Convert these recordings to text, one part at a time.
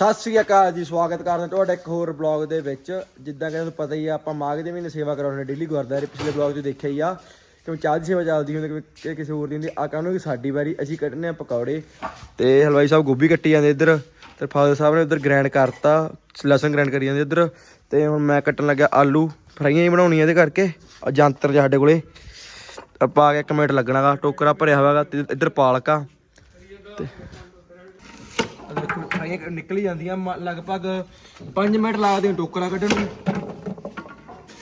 ਸਤਿ ਸ੍ਰੀ ਅਕਾਲ ਜੀ, ਸਵਾਗਤ ਕਰਦੇ ਹਾਂ ਤੁਹਾਡਾ ਇੱਕ ਹੋਰ ਬਲੌਗ ਦੇ ਵਿੱਚ। ਜਿੱਦਾਂ ਕਿ ਤੁਹਾਨੂੰ ਪਤਾ ਹੀ ਆ, ਆਪਾਂ ਮਾਘ ਦੇ ਮਹੀਨੇ ਸੇਵਾ ਕਰਾਉਂਦੇ ਡੇਲੀ ਗੁਰਦੁਆਰੇ ਪਿਛਲੇ ਬਲੌਗ 'ਚ ਦੇਖਿਆ ਹੀ ਆ ਕਿ ਚਾਹ ਦੀ ਸੇਵਾ ਚੱਲਦੀ ਹੁੰਦੀ, ਕਿ ਕਿ ਕਿਸੇ ਹੋਰ ਦੀ ਹੁੰਦੀ। ਆ ਕਾਹਨੂੰ ਕਿ ਸਾਡੀ ਵਾਰੀ, ਅਸੀਂ ਕੱਢਨੇ ਆ ਪਕੌੜੇ। ਤੇ ਹਲਵਾਈ ਸਾਹਿਬ ਗੋਭੀ ਕੱਟੀ ਜਾਂਦੇ ਇੱਧਰ, ਤੇ ਫਾਦਰ ਸਾਹਿਬ ਨੇ ਉੱਧਰ ਗ੍ਰਾਈਂਡ ਕਰਤਾ, ਲਸਣ ਗ੍ਰੈਂਡ ਕਰੀ ਜਾਂਦੇ ਇੱਧਰ। ਤੇ ਹੁਣ ਮੈਂ ਕੱਟਣ ਲੱਗਿਆ ਆਲੂ, ਫਰਾਈਆਂ ਹੀ ਬਣਾਉਣੀਆਂ ਇਹਦੇ ਕਰਕੇ ਆ ਜੰਤਰ ਜਿਹਾ ਸਾਡੇ ਕੋਲੇ। ਆਪਾਂ ਆ ਕੇ ਇੱਕ ਮਿੰਟ ਲੱਗਣਾਗਾ, ਟੋਕਰਾ ਭਰਿਆ ਹੋਇਆਗਾ, ਤੇ ਇੱਧਰ ਪਾਲਕਾ ਆ। ਤੇ ਫਰਾਈਆਂ ਨਿਕਲ ਜਾਂਦੀਆਂ ਮ- ਲਗਭਗ 5 ਮਿੰਟ ਲੱਗਦੇ ਨੇ ਟੋਕਰਾ ਕੱਢਣ ਨੂੰ।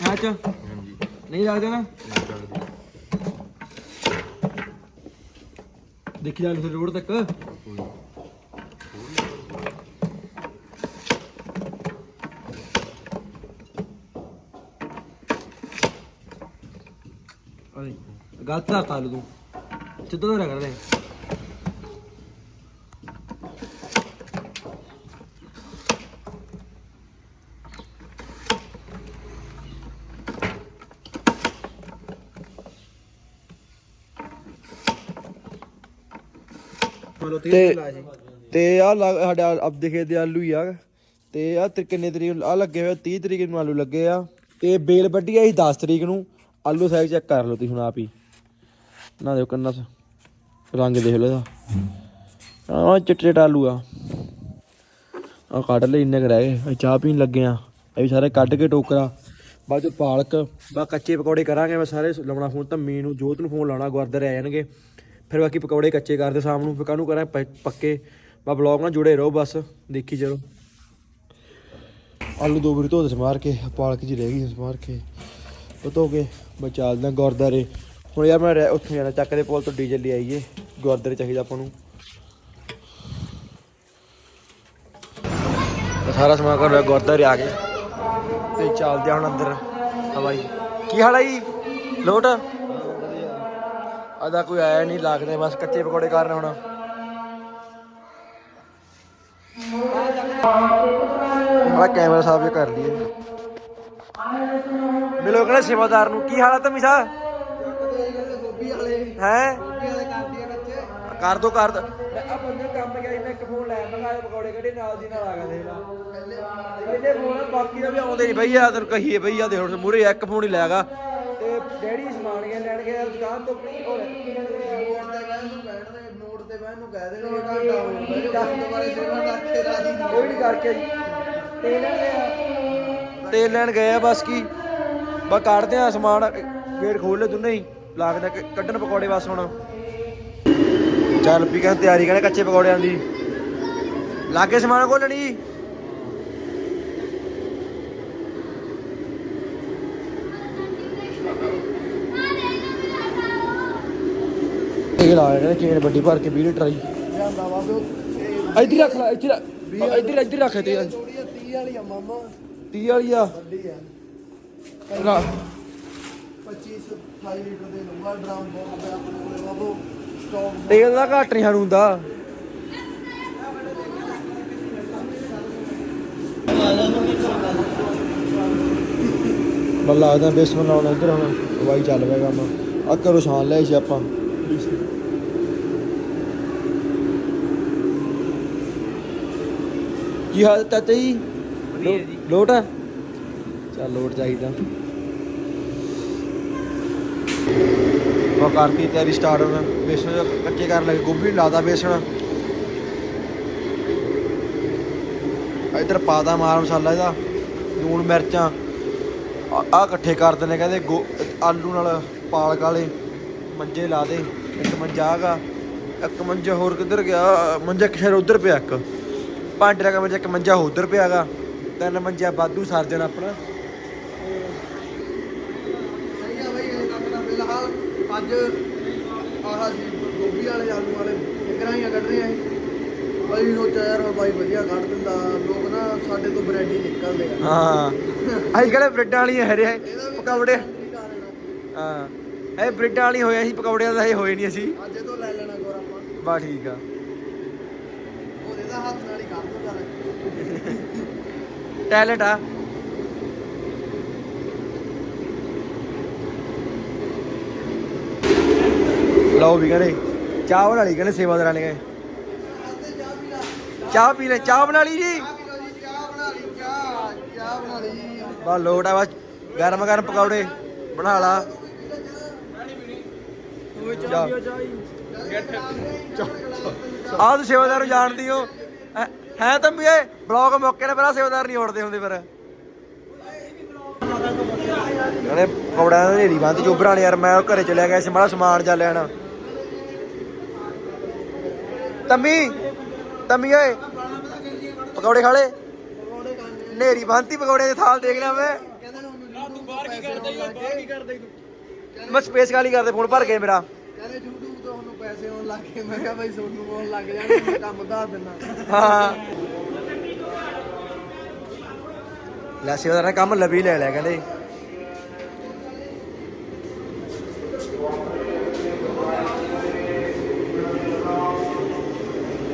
ਹਾਂ ਚ। ਨਹੀਂ ਲੱਗਦੇ ਨਾ ਦੇਖੀ ਜਾ ਫਿਰ ਰੋਡ ਤੱਕ। ਅਰੇ ਗਲਤ ਦਾ ਤਾਲੂ ਤੂੰ। ਸਿੱਧਾ ਦਾ ਕਰ ਤੇ ਤੇ ਆ ਸਾਡਾ ਅਬ ਦਿਖੇ ਦੇ ਆਲੂ ਹੀ ਆ। ਤੇ ਆ ਤੇ ਕਿੰਨੇ ਤਰੀਕ ਆ ਲੱਗੇ ਹੋਏ ਆ, 30 ਤਰੀਕ ਨੂੰ ਆਲੂ ਲੱਗੇ ਆ। ਤੇ ਬੇਲ ਵੱਡੀ ਆ ਸੀ 10 ਤਰੀਕ ਨੂੰ। ਆਲੂ ਸਾਈਜ਼ ਚੈੱਕ ਕਰ ਲਓ ਤੁਸੀਂ ਹੁਣ ਆਪ ਹੀ। ਨਾ ਦੇਖੋ ਕੰਨਾ ਰੰਗ ਦੇਖ ਲਓ ਇਹਦਾ। ਆ ਚਿੱਟੇ ਆਲੂ ਆ। ਆ ਕੱਢ ਲੈ ਇੰਨੇ ਕੁ ਰਹਿ ਗਏ। ਚਾਹ ਪੀਣ ਲੱਗੇ ਆ। ਇਹ ਵੀ ਸਾਰੇ ਕੱਢ ਕੇ ਟੋਕਰਾ। ਬਾਅਦ ਚ ਪਾਲਕ ਬਾ ਕੱਚੇ ਪਕੌੜੇ ਕਰਾਂਗੇ ਮੈਂ ਸਾਰੇ। ਲਾਉਣਾ ਫੋਨ ਧੰਮੀ ਨੂੰ ਜੋਤ ਨੂੰ ਫੋਨ ਲਾਉਣਾ ਗੁਰਦਾਰੇ ਆ ਜਾਣਗੇ। ਫਿਰ ਬਾਕੀ ਪਕੌੜੇ ਕੱਚੇ ਕਰਦੇ ਸ਼ਾਮ ਨੂੰ, ਫਿਰ ਕਾਹਨੂੰ ਕਰਾਂ ਪੱਕੇ। ਬਾ ਬਲੌਗ ਨਾਲ ਜੁੜੇ ਰਹੋ ਬਸ, ਦੇਖੀ ਚਲੋ ਆਲੂ ਦੋ ਵਾਰੀ ਧੋਦੇ ਸਮਾਰ ਕੇ, ਪਾਲਕ ਜੀ ਰਹਿ ਗਈ ਸਮਾਰ ਕੇ। ਉਹ ਧੋ ਕੇ, ਮੈਂ ਗੁਰਦਾਰੇ ਹੁਣ ਯਾਰ ਮੈਂ ਉੱਥੇ ਜਾਣਾ, ਚੱਕ ਦੇ ਪੁਲ ਤੋਂ ਡੀਜ਼ਲ ਲੈ ਆਈਏ। ਗੁਰਦਾਰੇ ਚਾਹੀਦਾ ਆਪਾਂ ਨੂੰ। ਸਾਰਾ ਸਮਾਨ ਕਰ ਲਿਆ ਗੁਰਦਾਰੇ ਆ ਗਏ। ਤੇ ਚੱਲਦੇ ਹੁਣ ਅੰਦਰ। ਹਵਾਈ ਕੀ ਹਾਲ ਹੈ ਜੀ? ਲੋਟ? ਆਦਾ ਕੋਈ ਆਇਆ ਨਹੀਂ ਲੱਗਦੇ ਬਸ ਕੱਚੇ ਪਕੌੜੇ ਕਰ ਰਹੇ ਹੁਣ। ਆ ਕੈਮਰਾ ਸਾਫ਼ ਕਰ ਲਈਏ। ਮਿਲੋ ਕਹਿੰਦਾ ਸੇਵਾਦਾਰ ਨੂੰ ਕੀ ਹਾਲ ਹੈ ਤਮੀ ਸਾਹਿਬ ਹੈ? ਕਰ ਦੋ ਕਰ ਦੋ। ਆ ਬੰਦੇ ਕੰਮ ਗਿਆ ਮੈਂ ਇੱਕ ਫੋਨ ਲੈ ਮੈਂ ਕਿਹਾ ਪਕੌੜੇ ਕੱਢੇ ਨਾਲ ਦੀ ਨਾਲ ਆ ਗਿਆ ਦੇਖ ਲਾ ਇਹਨੇ ਫੋਨ ਬਾਕੀ ਦਾ ਵੀ ਆਉਂਦੇ ਨਹੀਂ ਬਈ ਆ ਤੈਨੂੰ ਕਹੀਏ ਬਈ ਆ ਦੇਖ ਮੂਰੇ ਇੱਕ ਫੋਨ ਹੀ ਲੈਗਾ ਡੈਡੀ ਸਮਾਨ ਗਿਆ ਲੈਣ ਗਿਆ ਦੁਕਾਨ ਤੋਂ ਹੋਰ ਨੋਟ ਤੇ ਬਹਿਣ ਨੂੰ ਕਹਿਣ ਦੇ ਨੋਟ ਤੇ ਬਹਿਣ ਨੂੰ ਕਹਿ ਦੇਣਗੇ ਘੰਟਾ ਬਹਿ ਜਾ ਦੁਬਾਰੇ ਸੇਵਾ ਕਰਕੇ ਰਾਜੀ ਕੋਈ ਨਹੀਂ ਕਰਕੇ ਜੀ ਤੇਲ ਲੈਣ ਗਿਆ। ਤੇਲ ਲੈਣ ਗਏ ਆ ਬਸ ਕੀ ਬਸ ਕੱਢਦੇ ਆ ਸਮਾਨ ਗੇਟ ਖੋਲ ਲੈ ਦੋਨੇ ਹੀ ਲੱਗਦਾ ਕਿ ਕੱਢਣ ਪਕੌੜੇ ਬਸ ਹੁਣ। ਚੱਲ ਪੀ ਕਹਿੰਦੇ ਤਿਆਰੀ ਕਹਿੰਦੇ ਕੱਚੇ ਪਕੌੜਿਆਂ ਦੀ। ਲਾਗੇ ਸਮਾਨ ਖੋਲਣੀ ਇਹ ਲਾ ਕਹਿੰਦੇ ਚੇਨ ਵੱਡੀ ਭਰ ਕੇ 20 ਲੀਟਰ ਆਈ ਜਾਂਦਾ ਵਾ ਵੀ ਉਹ ਇੱਧਰ ਹੀ ਰੱਖ ਲੈ ਇੱਧਰ ਇੱਧਰ ਇੱਧਰ ਰੱਖ ਤੇ ਥੋੜੀ ਆ 30 ਵਾਲੀ ਆ ਮਾਮਾ 30 ਵਾਲੀ ਆ। ਵੱਡੀ ਆ ਰਾ- 25 28 ਲੀਟਰ ਦੇ ਲੰਬਾ ਡਰਮ ਬਹੁਤ ਪਿਆ ਆਪਣੇ ਕੋਲੇ ਬਾਬੂ ਸਟਾਕ ਤੇਲ ਦਾ ਘੱਟ ਨਹੀਂ ਸਾਨੂੰ ਹੁੰਦਾ। ਬੱਲਾ ਲੱਗਦਾ ਬੇਸਮਨ ਲਾਉਣਾ ਇੱਧਰ ਹੁਣ ਹਵਾਈ ਚੱਲ ਪਿਆ ਕੰਮ। ਆ ਕਰੋ ਸ਼ਾਨ ਲਿਆ ਸੀ ਆਪਾਂ। ਕੀ ਹਾਲ ਤਾਤੇ ਜੀ? ਵਧੀਆ ਜੀ। ਲੋਟ ਆ? ਚੱਲ ਲੋਟ ਚਾਹੀਦਾ ਉਹ ਕਰਤੀ ਤਿਆਰੀ ਸਟਾਰਟ ਹੁਣ? ਬੇਸਣ ਕੱਚੇ ਕਰਨ ਲੱਗੇ ਗੋਭੀ ਲਾਦਾ ਬੇਸਣ। ਇਧਰ ਪਾਦਾ ਮਾਰ ਮਸਾਲਾ ਇਹਦਾ ਲੂਣ ਮਿਰਚਾਂ। ਆ ਇਕੱਠੇ ਕਰ ਦਿੰਦੇ ਕਹਿੰਦੇ ਗੋ- ਆਲੂ ਨਾਲ ਪਾਲਕ ਵਾਲੇ ਮੰਜੇ ਲਾ ਦੇ ਇੱਕ ਮੰਜਾ ਆਗਾ ਇੱਕ ਮੰਜਾ ਹੋਰ ਕਿੱਧਰ ਗਿਆ? ਮੰਜਾ ਕਿਸ਼ਰ ਉਧਰ ਪਿਆ ਇੱਕ। ਭਾਂਡੇ ਦਾ ਮੰਜਾ ਇੱਕ ਮੰਜਾ ਉਧਰ ਪਿਆਗਾ ਤਿੰਨ ਮੰਜਾ ਬਾਦੂ ਸਰਜਣ ਆਪਣਾ। ਸਹੀ ਆ ਬਈ ਇਹ ਕੰਮ ਦਾ ਫਿਲਹਾਲ ਅੱਜ ਆਹ ਸੀ ਗੋਭੀ ਵਾਲੇ ਆਲੂ ਵਾਲੇ ਫਿਕਰਾਂ ਕੱਢ ਰਹੇ ਆ ਬਈ ਸੋਚਿਆ ਯਾਰ ਬਾਈ ਵਧੀਆ ਕੱਢ ਦਿੰਦਾ। ਲੋਕ ਨਾ ਸਾਡੇ ਤੋਂ ਬ੍ਰੈਡ ਹੀ ਨਿਕਲਦੇ ਆ। ਹਾਂ। ਅਸੀਂ ਕਿਹੜੇ ਬ੍ਰੈਡਾਂ ਵਾਲੀਆਂ ਹਰੇ ਪਕੌੜੇ? ਹਾਂ। ਇਹ ਬ੍ਰੈਡਾਂ ਵਾਲੀ ਹੋਇਆ ਸੀ ਪਕੌੜਿਆਂ ਦਾ ਇਹ ਹੋਏ ਨਹੀਂ ਅਸੀਂ। ਅੱਜ ਇਹ ਤੋਂ ਲੈ ਲੈਣਾ ਗੋਰ ਆਪਾਂ। ਬਾ ਠੀਕ ਆ। ਇਹਦਾ ਹੱਥ ਨਾਲ ਹੀ ਕਰ ਦੋ ਕਰ ਟੈਲੈਂਟ ਆ। ਲਓ ਵੀ ਕਹਿੰਦੇ ਚਾਹ ਵਾਲੀ ਕਹਿੰਦੇ ਸੇਵਾਦਾਰਾਂ ਨੇ ਕਹੇ ਚਾਹ ਪੀ ਲੈ ਚਾਹ ਬਣਾ ਲਈ ਜੀ। ਚਾਹ ਪੀ ਲਓ ਜੀ ਚਾਹ ਬਣਾ ਲਈ ਚਾਹ ਚਾਹ ਬਣਾ ਲਈ ਬਾ ਲੋਟ ਆ ਬਸ ਗਰਮ ਗਰਮ ਪਕੌੜੇ ਬਣਾ ਲਾ। ਜਾ। ਆਹ ਤੂੰ ਸੇਵਾਦਾਰ ਨੂੰ ਜਾਣਦੀ ਹੋ ਹੈ- ਤਾਂ ਵੀ ਇਹ ਬਲੌਗ ਮੌਕੇ ਨੇ ਪਹਿਲਾਂ ਸੇਵਾਦਾਰ ਨਹੀਂ ਉੜਦੇ ਹੁੰਦੇ ਫਿਰ। ਉਹਨੇ ਪਕੌੜਿਆਂ ਦੀ ਢੇਰੀ ਬੰਦ ਚੋਬਰਾਂ ਨੇ ਯਾਰ ਮੈਂ ਉਹ ਘਰੇ ਚਲਿਆ ਗਿਆ ਸੀ ਮਾੜਾ ਸਮਾਨ ਜਾ ਲੈਣ। ਤੰਮੀ ਤੰਮੀ ਓਏ ਪਕੌੜੇ ਖਾ ਲੇ। ਨੇਰੀ ਬੰਤੀ ਪਕੌੜੇ ਦੇ ਥਾਲ ਦੇਖ ਲਿਆ ਮੈਂ। ਨਾ ਤੂੰ ਬਾਹਰ ਕੀ ਕਰਦਾ ਯਾਰ ਬਾਹਰ ਕੀ ਕਰਦਾ ਮੈਂ ਸਪੇਸ ਖਾਲੀ ਕਰਦੇ ਫੋਨ ਭਰ ਗਏ ਮੇਰਾ। ਕਹਿੰਦੇ YouTube ਪੈਸੇ ਆਉਣ ਲੱਗ ਗਏ। ਮੈਂ ਕਿਹਾ ਬਾਈ ਤੁਹਾਨੂੰ ਆਉਣ ਲੱਗ ਜਾਣਗੇ, ਮੈਂ ਕੰਮ ਦੱਸ ਦਿੰਦਾ। ਹਾਂ। ਲੈ ਸੇਵਾਦਾਰ ਨੇ ਕੰਮ ਲੱਭੀ ਲੈ ਲਿਆ ਕਹਿੰਦੇ।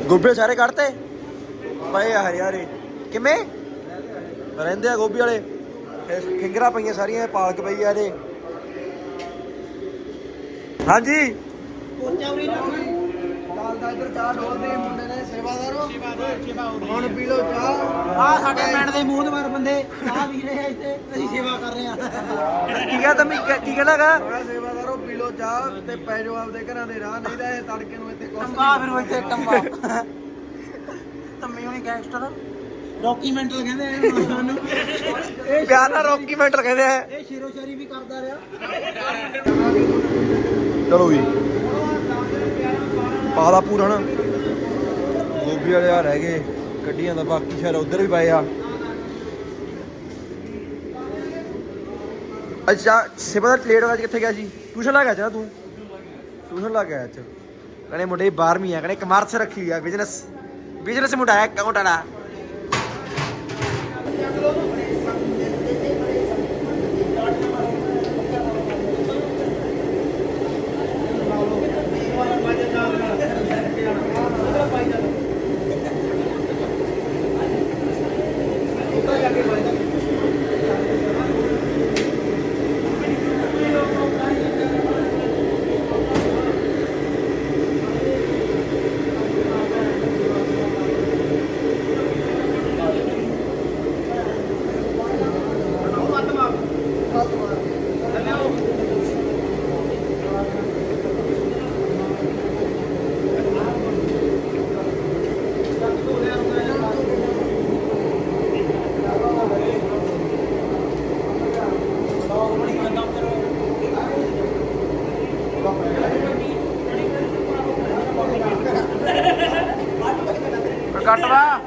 ਗੋਭੀ ਸਾਰੇ ਕੱਢਤੇ? ਪਏ ਆ ਹਰਿਆਰੇ। ਕਿਵੇਂ? ਰਹਿੰਦੇ ਆ ਗੋਭੀ ਵਾਲੇ। ਇਹ ਖਿੰਗਰਾ ਪਈਆਂ ਸਾਰੀਆਂ, ਪਾਲਕ ਪਈ ਆ ਇਹਦੇ। ਹਾਂਜੀ। ਕਾਲ ਦਾ ਇੱਧਰ ਚਾਹ ਢੋਲਦੇ ਮੁੰਡੇ ਨੇ ਸੇਵਾਦਾਰੋ ਹੁਣ ਪੀ ਲਓ ਚਾਹ। ਆ ਸਾਡੇ ਪਿੰਡ ਦੇ ਮੂਹਦਵਾਰ ਬੰਦੇ ਆ ਵੀ ਰਹੇ ਆ ਇੱਥੇ ਅਸੀਂ ਸੇਵਾ ਕਰ ਰਹੇ ਆ। ਕੀ ਕਹਿੰਦਾ ਮੈਂ ਕੀ ਕਹਿਣਾਗਾ ਮੈਂ ਸੇਵਾਦਾਰੋ ਪੀ ਲਓ ਚਾਹ ਤੇ ਪੈ ਜਾਓ ਆਪਦੇ ਘਰਾਂ ਦੇ ਰਾਹ ਨਹੀਂ ਤਾਂ ਇਹ ਤੜਕੇ ਨੂੰ ਇੱਥੇ ਕੁਛ ਟੰਬਾ ਫਿਰ ਇੱਥੇ ਟੰਬਾ। ਤੰਮੀ ਹੋਣੀ ਗੈਂਗਸਟਰ ਰੌਕੀ ਮੈਂਟਲ ਕਹਿੰਦੇ ਆ ਇਹਨੂੰ ਸਾਨੂੰ। ਇਹ ਪਿਆਰ ਨਾਲ ਰੌਕੀ ਮੈਂਟਲ ਕਹਿੰਦੇ ਆ। ਇਹ ਸ਼ੇਰੋ ਸ਼ਾਇਰੀ ਵੀ ਕਰਦਾ ਰਿਹਾ। ਚਲੋ ਵੀ ਪਾਲਾ ਪੂਰਾ ਨਾ ਗੋਭੀ ਵਾਲੇ ਆ ਰਹਿ ਗਏ, ਕੱਢੀਆਂ ਦਾ ਬਾਕੀ ਸ਼ਾਇਦ ਉਧਰ ਵੀ ਪਏ ਆ। ਅੱਛਾ ਸਿਵਾ ਦਾ ਲੇਟ ਹੋ ਗਿਆ ਅੱਜ ਕਿੱਥੇ ਗਿਆ ਜੀ ਟਿਊਸ਼ਨ ਲਾ ਗਿਆ ਨਾ ਤੂੰ। ਟਿਊਸ਼ਨ ਲਾ ਗਿਆ ਅੱਜ ਕਹਿੰਦੇ ਮੁੰਡੇ 12ਵੀਂ ਆ, ਕਹਿੰਦੇ ਕਮਰਸ ਰੱਖੀ ਆ ਬਿਜ਼ਨਸ ਬਿਜ਼ਨਸ ਮੁੰਡਾ ਹੈ ਅਕਾਊਂਟ ਵਾਲਾ ਕੱਟ ਵਾ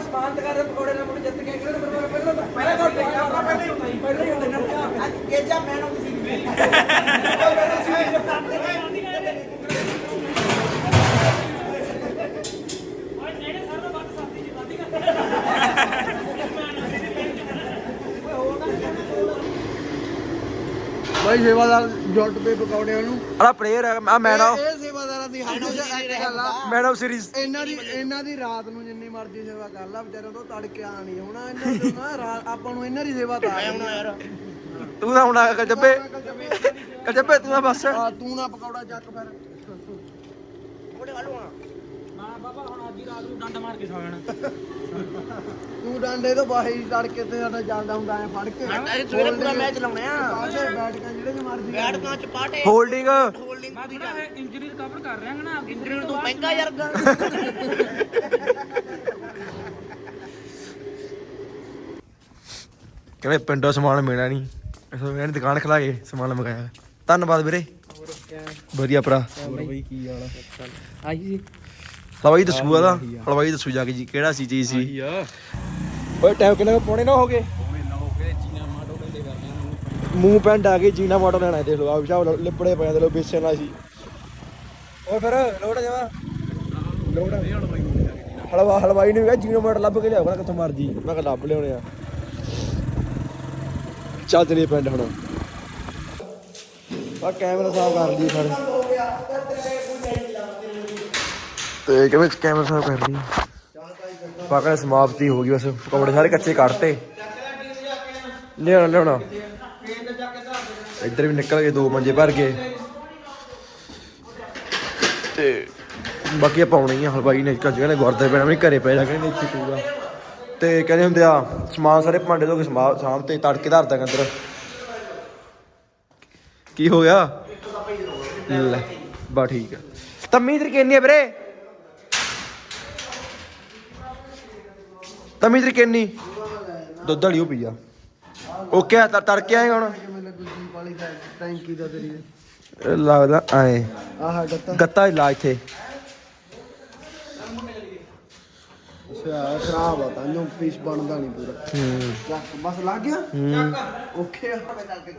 ਅਸਮਾਨ ਤੇ ਕਰਦੇ ਪਕੌੜੇ ਨਾਲ ਮੁੰਡੇ ਜਿੱਤ ਕੇ ਕਿਹੜੇ ਨੰਬਰ ਪਹਿਲਾਂ ਪਹਿਲਾਂ ਕਰ ਦੇ ਆਪਣਾ ਪਹਿਲਾਂ ਹੀ ਹੁੰਦਾ ਹੀ ਪਹਿਲਾਂ ਹੀ ਹੁੰਦੇ ਨੇ ਅੱਜ ਕੇਜਾ ਮੈਨ ਆਫ ਸੀ ਬਾਈ ਜੁੱਟ ਪੇ ਪਕੌੜਿਆਂ ਨੂੰ। ਆਹ ਪਲੇਅਰ ਹੈ ਆ ਮੈਨ ਆਫ ਇਹ ਇਹ ਸੇਵਾਦਾਰਾਂ ਦੀ ਇੱਕ ਗੱਲ ਆ। ਮੈਨ ਆਫ ਸੀਰੀਜ਼ ਇਹਨਾਂ ਦੀ ਇਹਨਾਂ ਦੀ ਰਾਤ ਨੂੰ ਜਿੰਨੀ ਮਰਜ਼ੀ ਸੇਵਾ ਕਰ ਲਾ ਵਿਚਾਰਿਆਂ ਤੋਂ ਤੜਕੇ ਆ ਨਹੀਂ ਹੋਣਾ ਇਹਨਾਂ ਤੋਂ ਨਾ ਰਾ- ਆਪਾਂ ਨੂੰ ਇਹਨਾਂ ਦੀ ਸੇਵਾ ਤਾਂ ਆ ਹੁਣ ਯਾਰ ਤੂੰ ਤਾਂ ਹੁਣ ਆ ਕਲਜੱਬੇ। ਕਲਜੱਬੇ ਤੂੰ ਤਾਂ ਬਸ। ਆ ਤੂੰ ਨਾ ਪਕੌੜਾ ਚੱਕ ਫਿਰ। ਹਾਂ ਬਾਬਾ ਹੁਣ ਅੱਜ ਹੀ ਰਾਤ ਨੂੰ ਡੰਡ ਮਾਰ ਕੇ ਸੌ ਜਾਣਾ। ਤੂੰ ਡਾਂਡੇ ਤੋਂ ਬਾਹਰ ਤੜਕੇ ਤੇ ਸਾਡਾ ਚੱਲਦਾ ਹੁੰਦਾ ਐ ਫੜ ਕੇ। ਅੱਜ ਸਵੇਰੇ ਪੂਰਾ ਮੈਚ ਲਾਉਣੇ ਆ। ਪਾਸੇ ਬੈਠ ਕੇ ਜਿਹੜੇ ਚ ਮਰਜ਼ੀ ਬੈਟ ਕਾਂ ਚ ਪਾਟੇ। ਹੋਲਡਿੰਗ ਹੋਲਡਿੰਗ ਮੈਂ ਇੰਜਰੀ ਰਿਕਵਰ ਕਰ ਰਿਹਾ ਨਾ ਇੰਜਰੀ ਤੋਂ ਮਹਿੰਗਾ ਯਾਰ ਕਹਿੰਦੇ ਪਿੰਡੋਂ ਸਮਾਨ ਮਿਲਣਾ ਨਹੀਂ ਅਸਾਂ ਇਹਨਾਂ ਦੀ ਦੁਕਾਨ ਖਲਾ ਕੇ ਸਮਾਨ ਮੰਗਾਇਆ। ਧੰਨਵਾਦ ਵੀਰੇ। ਵਧੀਆ ਭਰਾ। ਬਈ ਕੀ ਵਾਲਾ ਆਈ ਸੀ। ਹਲਵਾਈ ਦੱਸੂਗਾ ਦਾ ਹਲਵਾਈ ਦੱਸੂ ਜਾ ਕੇ ਜੀ ਕਿਹੜਾ ਸੀ ਚੀਜ਼ ਸੀ? ਓਏ ਟਾਈਮ ਕਿੰਨਾ ਕੁ ਪੌਣੇ ਨਾ ਹੋ ਗਏ? ਮੂੰਹ ਪੈਂਡ ਆ ਗਏ ਜੀਨਾ ਮਾਟੋ ਲੈਣਾ ਦੇਖ ਲਓ ਆ ਵਿਸ਼ਾ ਲਿਪੜੇ ਪਏ ਦੇ ਲੋ ਬੇਸਣ ਨਾਲ ਸੀ। ਓਏ ਫਿਰ ਲੋੜ ਜਮਾ? ਲੋੜ ਹਲਵਾ ਹਲਵਾਈ ਨੂੰ ਕਿਹਾ ਜੀਨਾ ਮਾਟੋ ਲੱਭ ਕੇ ਲਿਆਉਣਾ ਕਿੱਥੋਂ ਮਰਜ਼ੀ। ਮੈਂ ਕਿਹਾ ਲੱਭ ਲਿਆਉਣੇ ਆ। ਚੱਲ ਚਲੀਏ ਪਿੰਡ ਹੁਣ। ਆ ਕੈਮਰਾ ਸਾਫ਼ ਕਰ ਲਈ ਫਿਰ ਤੇ ਕਿਵੇਂ ਕੈਮਰਾ ਸਾਫ਼ ਕਰ ਲਈ ਪਾਕਾ ਸਮਾਪਤੀ ਹੋ ਗਈ ਬਸ। ਪਕੌੜੇ ਸਾਰੇ ਕੱਚੇ ਕੱਢਤੇ ਲਿਆਉਣਾ ਲਿਆਉਣਾ। ਇੱਧਰ ਵੀ ਨਿਕਲ ਗਏ, ਦੋ ਮੰਜੇ ਭਰ ਗਏ। ਤੇ ਬਾਕੀ ਆਪਾਂ ਆ ਹਲਵਾਈ ਨੇ ਕੱਜ ਕਹਿੰਦੇ ਗੁਰਦੇ ਪੈਣਾ ਵੀ ਘਰੇ ਪੈ ਜਾ ਕਹਿੰਦੇ ਇੱਥੇ ਪੂਗਾ ਤੇ ਕਹਿੰਦੇ ਹੁੰਦੇ ਆ, ਸਮਾਨ ਸਾਰੇ ਭਾਂਡੇ ਧੋ ਕੇ ਸਾਂਭ ਤੇ ਤੜਕੇ ਧਰਦਾ ਅੰਦਰ। ਕੀ ਹੋ ਗਿਆ? ਲੈ ਬਾ ਠੀਕ ਆ। ਤੰਮੀ ਤੇਰੀ ਕਿੰਨੀ ਆ ਵੀਰੇ। ਤੰਮੀ ਤੇਰੀ ਕਿੰਨੀ? ਦੁੱਧ ਵਾਲੀ ਉਹ ਪੀ ਆ। ਓਕੇ ਆ ਤੜ- ਤੜਕੇ ਆਏਗਾ ਹੁਣ। ਕਿਵੇਂ ਲੱਗੂ ਜੀ ਵਾਲੀ ਦਾ ਟੈਂਕੀ ਦਾ ਤੇਰੀ ਇਹ ਲੱਗਦਾ ਆਏ ਆਹ ਗੱਤਾ ਗੱਤਾ ਹੀ ਲਾ ਇੱਥੇ। ਅੱਛਾ ਖਰਾਬ ਆ ਤਾਂ ਜੋ ਪੀਸ ਬਣਦਾ ਨਹੀਂ ਪੂਰਾ। ਚੱਕ ਬਸ ਲੱਗ ਗਿਆ? ਓਕੇ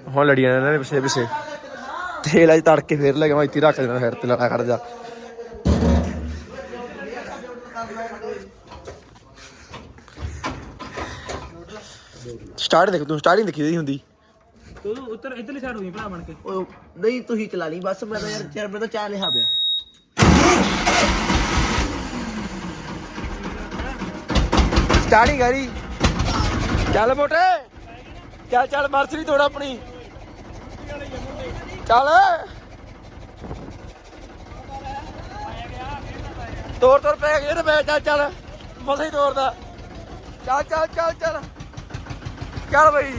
ਹੁਣ ਲੜੀਆਂ ਨੇ ਇਹਨਾਂ ਨੇ ਪਿੱਛੇ ਪਿੱਛੇ। ਤੇਲ ਅੱਜ ਤੜਕੇ ਫੇਰ ਲੈ ਕੇ ਮੈਂ ਇੱਥੇ ਰੱਖ ਦੇਣਾ ਫਿਰ ਤੇ ਲਾ ਖੜ ਜਾ। ਸਟਾਰਟ ਦੇਖ ਤੂੰ ਸਟਾਰਟਿੰਗ ਦੇਖੀ ਦੀ ਹੁੰਦੀ। ਤੂੰ ਉੱਤਰ ਇੱਧਰਲੀ ਸਾਈਡ ਹੋਈ ਭਰਾ ਬਣ ਕੇ। ਓਏ ਨਹੀਂ ਤੁਸੀਂ ਚਲਾ ਲਈ ਬਸ ਮੈਂ ਤਾਂ ਯਾਰ ਚਾਰ ਮੈਂ ਤਾਂ ਚਾਹ ਲਿਆ ਪਿਆ। ਸਟਾਰਟਿੰਗ ਕਰੀ ਚੱਲ ਮੋਟੇ। ਚੱਲ ਚੱਲ ਮਰਚ ਨਹੀਂ ਤੋੜ ਆਪਣੀ। ਚੱਲ। ਤੋੜ ਤੋੜ ਪੈ ਗਿਆ ਤੇ ਮੈਂ ਚੱਲ ਚੱਲ। ਮਸਾ ਹੀ ਤੋੜਦਾ ਚੱਲ ਚੱਲ ਚੱਲ ਚੱਲ। ਚੱਲ ਬਈ।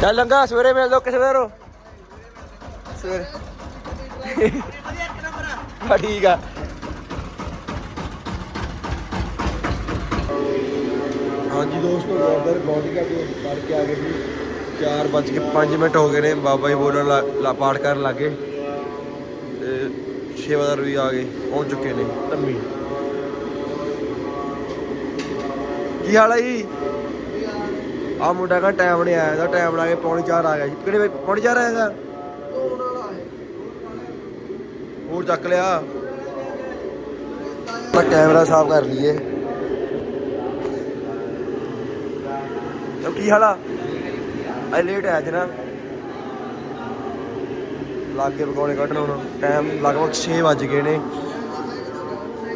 ਚੱਲ ਲੰਗਾ ਸਵੇਰੇ ਮਿਲ ਦੋ ਕਿਸੇ ਵੇਰੋ ਸਵੇਰੇ। ਹਾਂ ਠੀਕ ਆ। ਹਾਂਜੀ ਦੋਸਤੋ ਗੁਰਦਾਰੇ ਪਹੁੰਚ ਗਿਆ ਜੀ ਪੜ ਕੇ ਆ ਗਏ ਸੀ। 4:05 ਮਿੰਟ ਹੋ ਗਏ ਨੇ ਬਾਬਾ ਜੀ ਬੋਲਣ ਲਾ- ਲਾ ਪਾਠ ਕਰਨ ਲੱਗੇ। ਤੇ ਸੇਵਾਦਾਰ ਵੀ ਆ ਗਏ ਪਹੁੰਚ ਚੁੱਕੇ ਨੇ। ਧੰਮੀ ਕੀ ਹਾਲ ਹੈ ਜੀ? ਆ ਮੁੰਡਾ ਕਾ ਟਾਈਮ ਨਹੀਂ ਆਇਆ ਦਾ ਟਾਈਮ ਲਾ ਕੇ ਪੌਣੀ 4 ਆ ਗਿਆ ਜੀ। ਕਿਹੜੇ ਪੌਣੀ 4 ਆਏਗਾ ਧੋਣ ਵਾਲਾ ਹੈ ਹੋਰ ਚੱਕ ਲਿਆ। ਮੈਂ ਕੈਮਰਾ ਸਾਫ਼ ਕਰ ਲਈਏ। ਕੀ ਹਾਲਾ ਆ? ਲੇਟ ਆਇਆ ਜਨਾ ਲਾਗੇ ਪਕੌੜੇ ਕੱਢਣ ਹੁਣ ਟਾਈਮ ਲਗਭਗ 6 ਵੱਜ ਗਏ ਨੇ।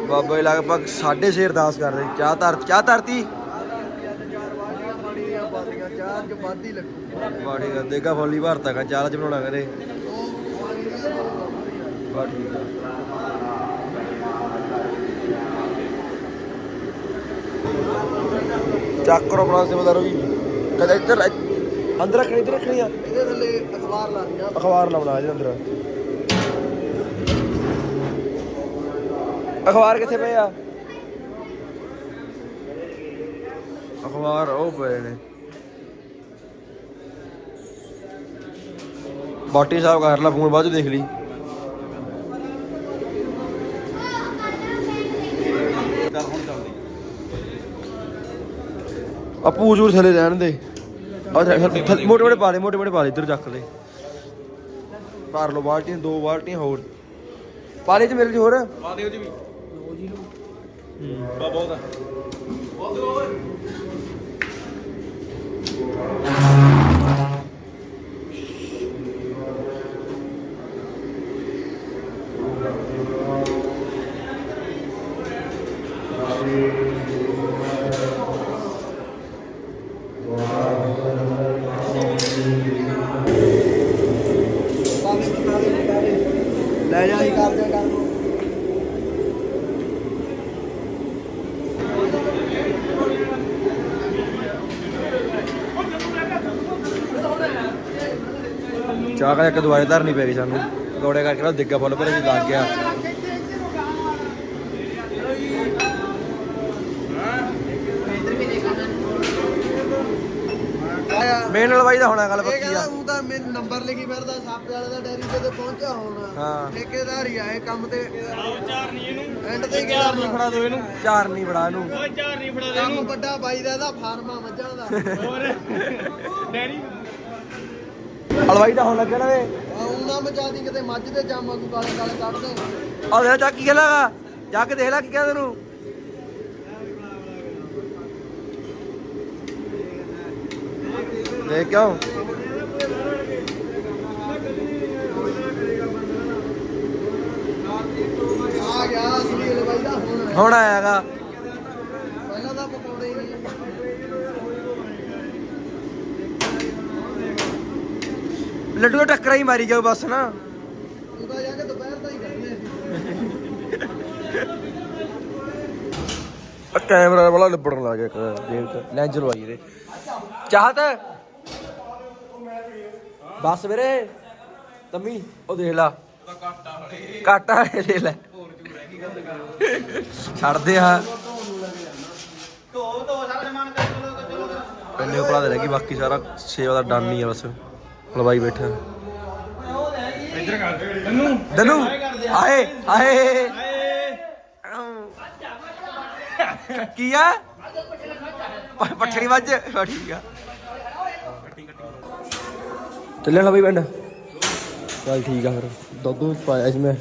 ਬਾਬਾ ਜੀ ਲਗਭਗ 6:30 ਅਰਦਾਸ ਕਰ ਰਹੇ। ਚਾਹ ਧਰ ਚਾਹ ਧਰਤੀ? ਚਾਰ ਬਾੜੀ ਦਾ ਦੇਗਾ ਫੁੱਲੀ ਭਰਤਾ ਕਾ ਚਾਹ ਚ ਬਣਾਉਣਾ ਕਰੇ ਬਾ ਠੀਕ ਆ ਚੱਕ ਕਰੋ ਵੀ ਕਦੇ ਇੱਧਰ ਅੰਦਰ ਰੱਖਣੀ ਇੱਧਰ ਰੱਖਣੀ ਆ। ਇਹਦੇ ਥੱਲੇ ਅਖਬਾਰ ਲਾ ਦਿਆ। ਅਖਬਾਰ ਲਾਉਣਾ ਇਹਦੇ ਅੰਦਰ। ਅਖਬਾਰ ਕਿੱਥੇ ਪਏ ਆ? ਅਖਬਾਰ ਉਹ ਪਏ ਨੇ। ਬਾਟੀ ਸਾਹਿਬ ਕਰ ਲਾ ਫੋਨ ਬਾਅਦ ਚ ਦੇਖ ਲਈ। ਆ। ਪੂਜੂਰ ਥੱਲੇ ਰਹਿਣ ਦੇ। ਮੋਟੇ ਮੋਟੇ ਪਾ ਦੇ ਮੋਟੇ ਮੋਟੇ ਪਾ ਦੇ ਇੱਧਰ ਚੱਕ ਦੇ। ਭਰ ਲਓ ਬਾਲਟੀਆਂ ਦੋ ਬਾਲਟੀਆਂ ਹੋਰ। ਪਾ ਦੇ ਚ ਮੇਰੇ ਚ ਹੋਰ। ਪਾ ਦਿਓ ਜੀ ਵੀ। ਬਾ ਬਹੁਤ ਆ। ਲੈ ਚਾਹ ਕਾ ਇੱਕ ਦਵਾਈ ਧਰਨੀ ਪੈ ਗਈ ਸਾਨੂੰ। ਪਕੌੜੇ ਕਰਕੇ ਨਾ ਦਿੱਗਾ ਫੁੱਲ ਪਰ ਜੀ ਲੱਗ ਗਿਆ। ਮੇਨ ਲਵਾਈ ਦਾ ਹੋਣਾ ਗੱਲ ਪੱਕੀ ਆ। ਉਹ ਤਾਂ ਮੈਂ ਨੰਬਰ ਲਿਖੀ ਫਿਰਦਾ ਸੱਪ ਵਾਲੇ ਦਾ ਡੈਰੀ ਤੇ ਪਹੁੰਚਿਆ ਹੋਣਾ ਹਾਂ। ਠੇਕੇਦਾਰ ਆਏ ਕੰਮ ਤੇ। ਚਾਰ ਨਹੀਂ ਇਹਨੂੰ। ਐਂਡ ਤੇ ਗਿਆ ਨਹੀਂ ਫੜਾ ਦਿਓ ਇਹਨੂੰ। ਚਾਰ ਨਹੀਂ ਫੜਾ ਇਹਨੂੰ। ਓਏ ਚਾਰ ਨਹੀਂ ਫੜਾ ਦੇ ਇਹਨੂੰ। ਵੱਡਾ ਬਾਈ ਦਾ ਇਹਦਾ ਫਾਰਮਾ ਮੱਝਾਂ ਦਾ। ਡੈਰੀ ਹਲਵਾਈ ਦਾ ਹੋਣ ਲੱਗਿਆ ਨਾ ਵੇ ਉਹਨਾਂ ਮਚਾ ਦੀ ਕਿਤੇ ਮੱਝ ਦੇ ਜਾਮਾਂ ਨੂੰ ਕਾਲੇ ਕਾਲੇ ਕੱਢਦੇ ਆ ਦੇਖ ਚੱਕ ਕੀ ਕਹਿੰਦਾਗਾ ਜਾ ਕੇ ਦੇਖ ਲੈ ਕੀ ਕਹਿੰਦਾ ਤੈਨੂੰ। ਦੇਖ ਕਿਉਂ? ਆ ਗਿਆ ਅਸਲੀ ਹਲਵਾਈ ਦਾ ਹੁਣ। ਹੁਣ ਆਇਆਗਾ ਪਹਿਲਾਂ ਤਾਂ ਪਕੌੜੇ ਹੀ ਨਹੀਂ ਲੱਡੂ ਤਾਂ ਟੱਕਰਾਂ ਹੀ ਮਾਰੀ ਜਾਓ ਬਸ ਨਾ। ਤੂੰ ਜਾ ਕੇ ਦੁਪਹਿਰ ਤਾਂ ਹੀ ਕਰਨੇ ਕੈਮਰਾ ਵਾਲਾ ਲਿਬੜਨ ਲੱਗ ਗਿਆ ਇੱਕ ਤੇ ਲੈਂਜ ਲਵਾਈ ਇਹਦੇ। ਚਾਹਤ? ਬਸ ਵੀਰੇ। ਤੰਮੀ, ਉਹ ਦੇਖ ਲਾ। ਕਾਟਾ ਇਹ ਦੇਖ ਲੈ। ਛੱਡਦੇ ਆ। ਕੰਨੇ ਉਪਲਾ ਦੇ ਰਹਿ ਗਈ, ਬਾਕੀ ਸਾਰਾ ਸੇਵਾ ਦਾ ਡਨ ਹੀ ਆ ਬਸ। ਹਲਵਾਈ ਬੈਠਾ। ਦਨੂ। ਆਏ ਆਏ ਕੀ ਆ? ਪੱਠੜੀ ਵੱਜ। ਠੀਕ ਆ। ਚੱਲੇ ਨਾ ਬਈ ਪਿੰਡ ਚੱਲ ਠੀਕ ਆ ਫਿਰ। ਦੁੱਧ ਪਾਇਆ ਸੀ ਮੈਂ।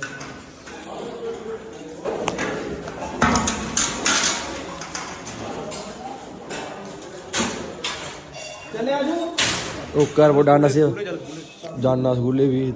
ਉਹ ਕਰ ਬੋ ਡਾਨਾ ਸੀ। ਜਾਨਾ ਸਕੂਲੇ ਵੀ।